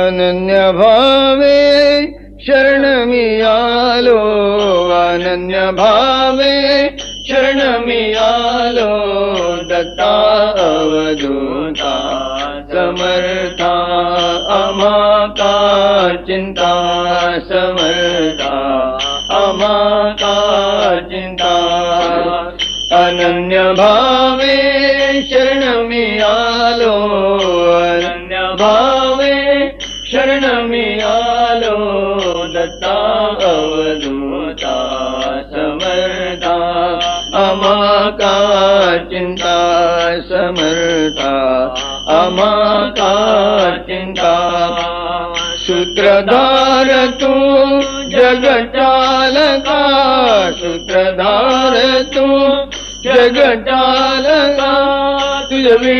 अनन्यभावे शरणमियालो अनन्यभावे शरणमियालो दत्ता अवधूता समर्था अमाका चिन्ता समर्था अमाका चिन्ता अनन्यभावे शरणमियालो मि दत्ता अवधूता समर्था अमाका चिन्ता समर्था अमाका चिन्ता सूत्रधार तु जगचालका सूत्रधार तु वि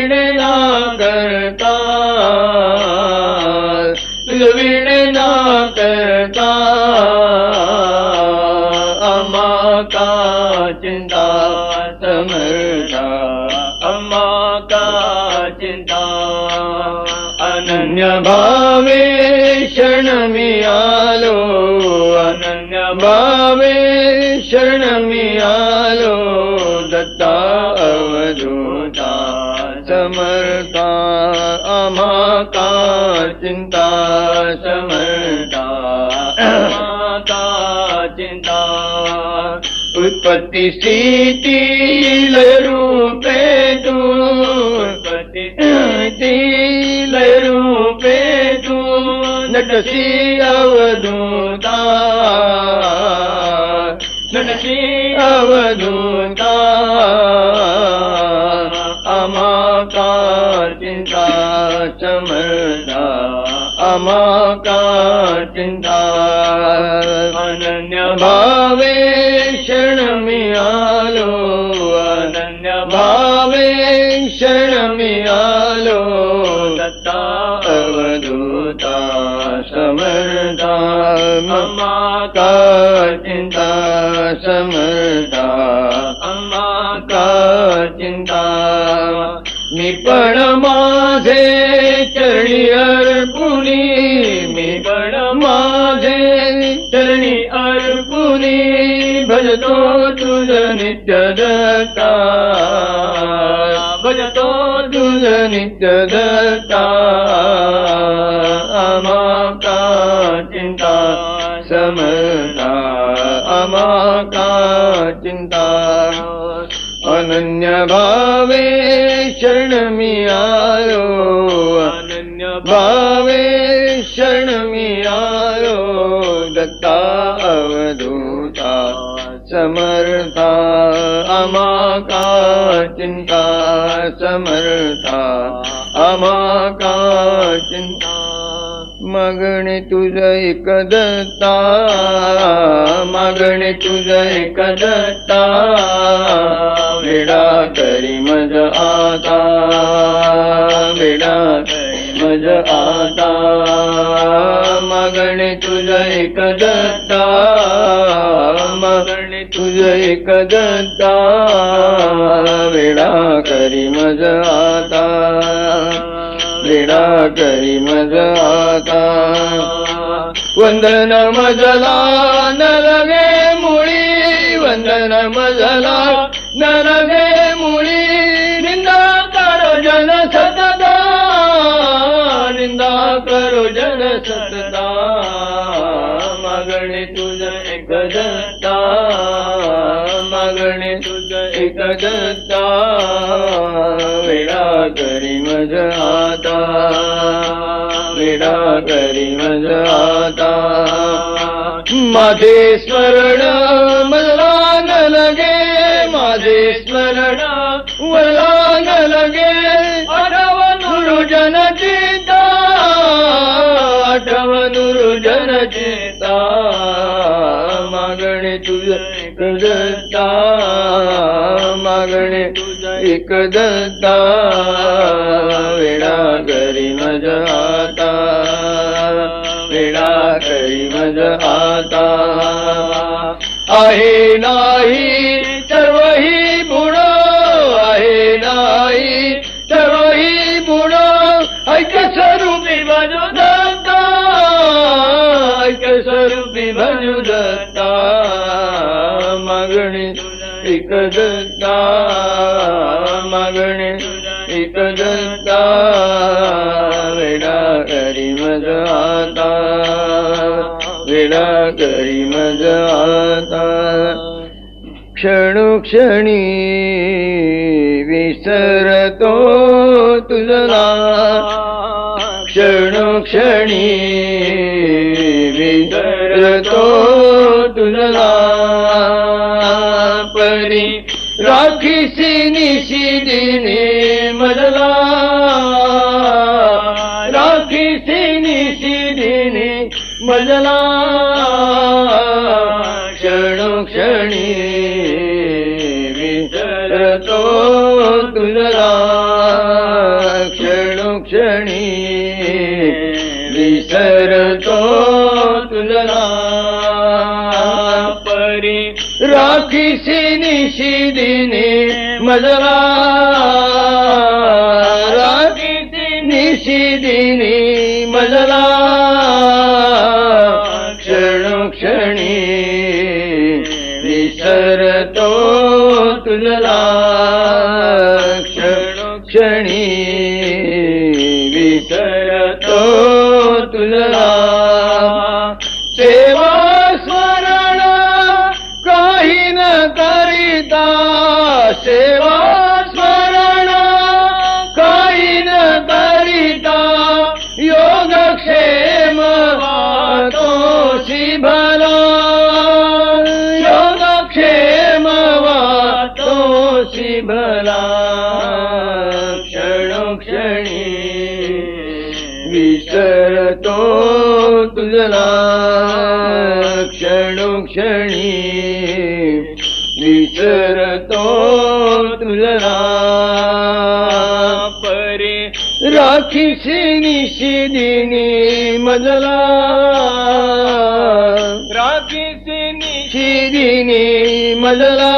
भावे शरण मियालो अनन्य भावे शरण मियालो दत्ता अवधूता समर्था अमाता चिंता समर्था अमाता चिंता? उत्पत्ती स्थिती लय रूपे तू उत्पत्ती सी अवधूदा अमा का चिंता चमरदा अमा का चिंता क्षण मिया चिंता समर्था अमा का चिंता मी पण माझे चरणी अर्पुनी मी पण माझे चरणी अर्पुनी भजतो तुझ नित्य दत्ता भजतो तुझ नित्य अनन्य भावे शरण मी आलो अनन्य भावे। शरण मी आलो दत्ता अवधूता समर्था अमा का चिंता समर्था अमा का चिंता मागणे तुझ एक दत्ता मागणे तुझ एक दत्ता वेडा करी मज आता वेडा मज आता मगणे तुझ एक दत्ता मगणे तुझ एक दत्ता वेडा करी मज आता वेडा करी मज आता वंदन मजला नरवे मुळी वंदन मजला नरवे मुळी दत्ता वेडा करी मज आता. वेडा करी मज आता. माझे स्मरण मला न लगे माझे स्मरण मला न लगे आठवण गुरुजन चिता आठवण गुरुजन चिता. मागणे तुझ दत्ता मागणे एक दत्ता वेडा करी मज आता वेडा करी मज आता. आहे नाही सर्वही गुण आहे नाही सर्वही गुण ऐक स्वरूपी मजू दत्ता ऐक स्वरूपी मजू दत्ता मागणे एक दत्ता मागणे एक दत्ता वेडा करी मज आता वेडा करी मज आता. क्षणोक्षणी विसरतो तुझला. क्षणोक्षणी विसरतो तुझला. राखीसी निशिदिने मजला राखीसी निशिदिने मजला क्षणोक्षणी विसरतो तुझला। क्षणोक्षणी विसरतो तुझला। परी राखीसी निशिदिने मजला राखीसी निशिदिने मजला क्षणोक्षणी विसरतो तुझला क्षणोक्षणी योगक्षेम वातोषी भला। योगक्षेम वातोषी भला। क्षणोक्षणी विसरतो तुझला। क्षणोक्षणी परे राखीशी निशिदिनी मजला. राखीशी निशिदिनी मजला.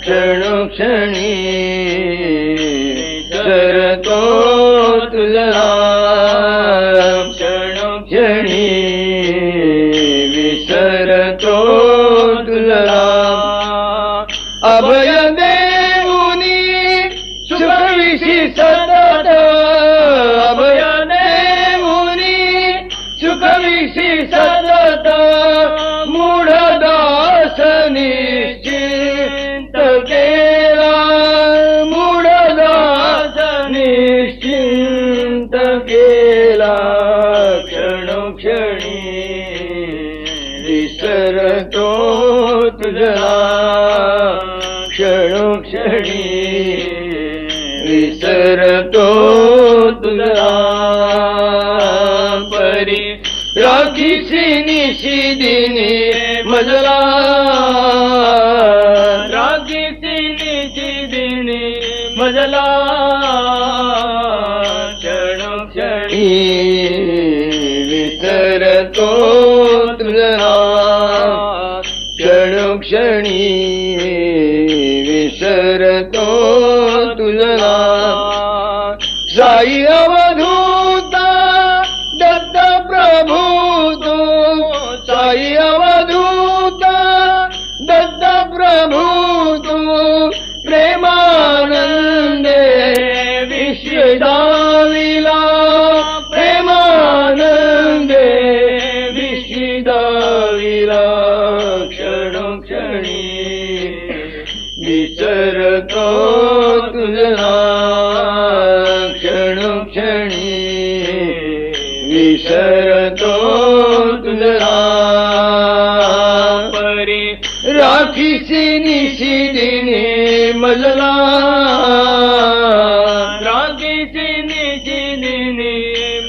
क्षणोक्षणी विसरतो तुझला. क्षणोक्षणी विसरतो. विसरतो तुला परी. राखीशी निशिदिनी मजला. राखीशी निशिदिनी मजला. क्षणोक्षणी चढी विसरतो तुझला परी राखीशी निशिदिने मजला राखीशी निशिदिने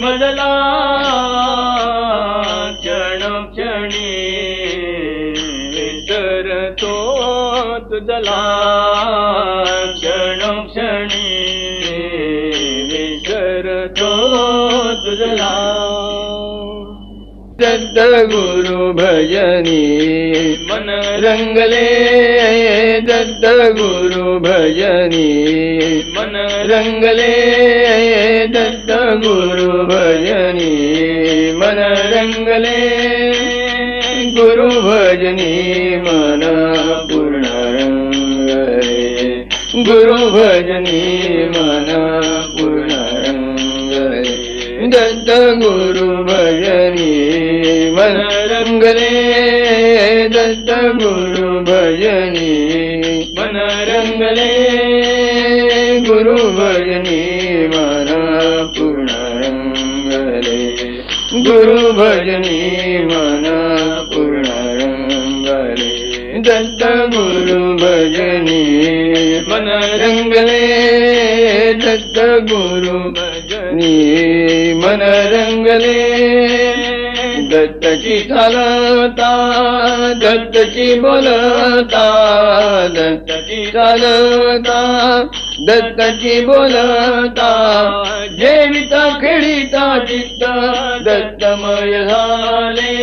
मजला क्षणोक्षणी विसरतो तुझला क्षणोक्षणी विसरतो तुझला दत्त गुरु भजनी मन रंगले दत्त गुरु भजनी मन रंगले दत्त गुरु भजनी मन रंगले गुरु भजनी मन पूर्ण रंगले गुरु भजनी मन पूर्ण रंगले दत्त गुरु भजनी मन रंगले दत्त गुरु भजनी। मन रंगले गुरु भजनी मन पूर्ण रंगले गुरु भजनी मन पूर्ण रंगले दत्त गुरु भजनी मन रंगले दत्त गुरु भजनी मन रंगले दत्तची चालता दत्तची बोलता दत्तची चालता दत्तची बोलता. जेविता खेळीता चित्त दत्तमय झाले.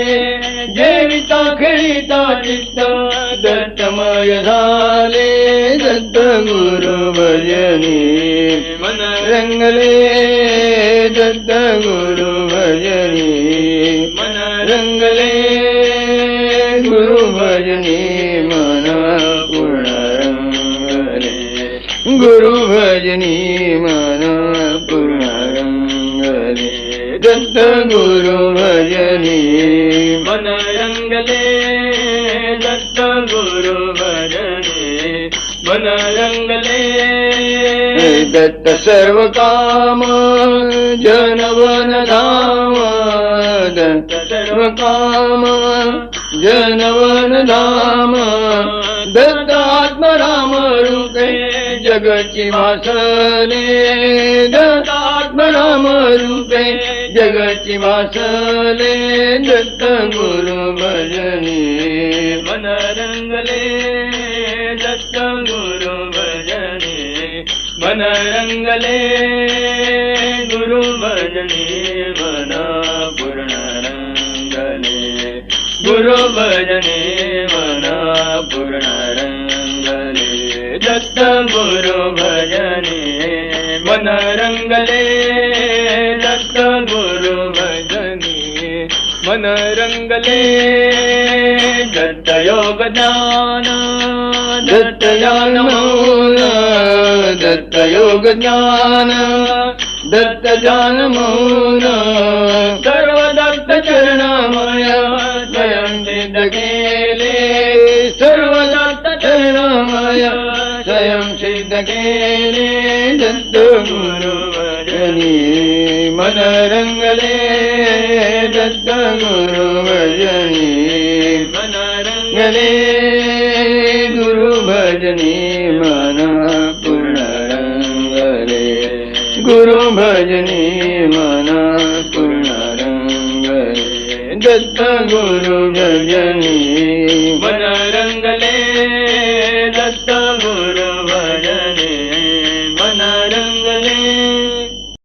जेविता खेळीता चित्त दत्तमय झाले. दत्त गुरु भजनी मन रंगले दत्त गुरु भजनी मन रंगले गुरु भजनी मन पूर्ण रंगले गुरु भजनी मन पूर्ण रंगले दत्त सर्व काम जनवन धाम दत्त सर्व काम जनवन धाम दत्त आत्मराम रूपे जगची वासने दत्त आत्मराम रूपे जगची वासले दत्त गुरु भजने। मन रंगले दत्त गुरु मन रंगले गुरु भजनी मन पूर्ण रंगले गुरु भजनी मन पूर्ण रंगले दत्त गुरु भजनी मन रंगले दत्त गुरु भजनी मन रंगले दत्त योग ज्ञान दत्त ज्ञान मौन दत्त योग ज्ञान दत्त जान मौन सर्व दत्त चरणमय स्वयं सिद्ध केले सर्व दत्त चरणमय स्वयं सिद्ध केले दत्त गुरु भजनी मन रंगले दत्त गुरु भजनी मन रंगले गुरु भजनी दत्त गुरु भजनी मन